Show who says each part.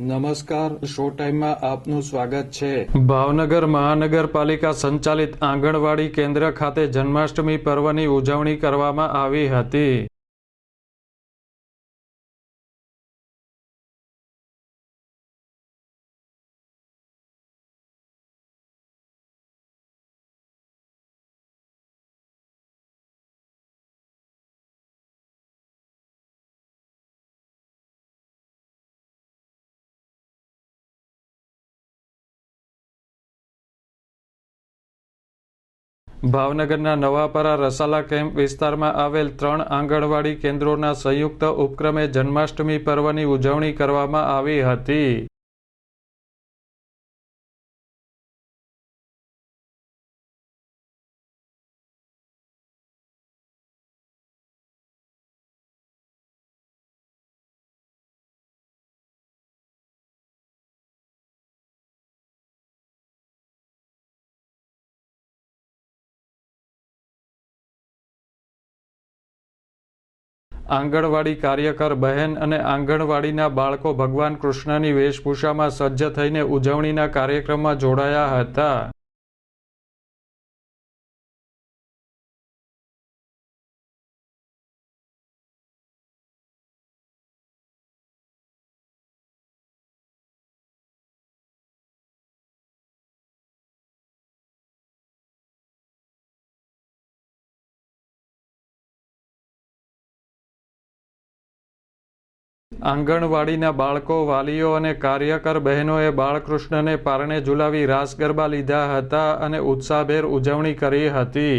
Speaker 1: નમસ્કાર, શો ટાઈમમાં આપનું સ્વાગત છે.
Speaker 2: ભાવનગર મહાનગરપાલિકા સંચાલિત આંગણવાડી કેન્દ્ર ખાતે જન્માષ્ટમી પર્વની ઉજવણી કરવામાં આવી હતી. ભાવનગરના નવાપરા રસાલા કેમ્પ વિસ્તારમાં આવેલ ત્રણ આંગણવાડી કેન્દ્રોના સંયુક્ત ઉપક્રમે જન્માષ્ટમી પર્વની ઉજવણી કરવામાં આવી હતી. આંગણવાડી કાર્યકર બહેન અને આંગણવાડીના બાળકો ભગવાન કૃષ્ણની વેશભૂષામાં સજ્જ થઈને ઉજવણીના કાર્યક્રમમાં જોડાયા હતા. આંગણવાડીના બાળકો, વાલીઓ અને કાર્યકર બહેનોએ બાળકૃષ્ણને પારણે ઝુલાવી રાસ ગરબા લીધા હતા અને ઉત્સાહભેર ઉજવણી કરી હતી.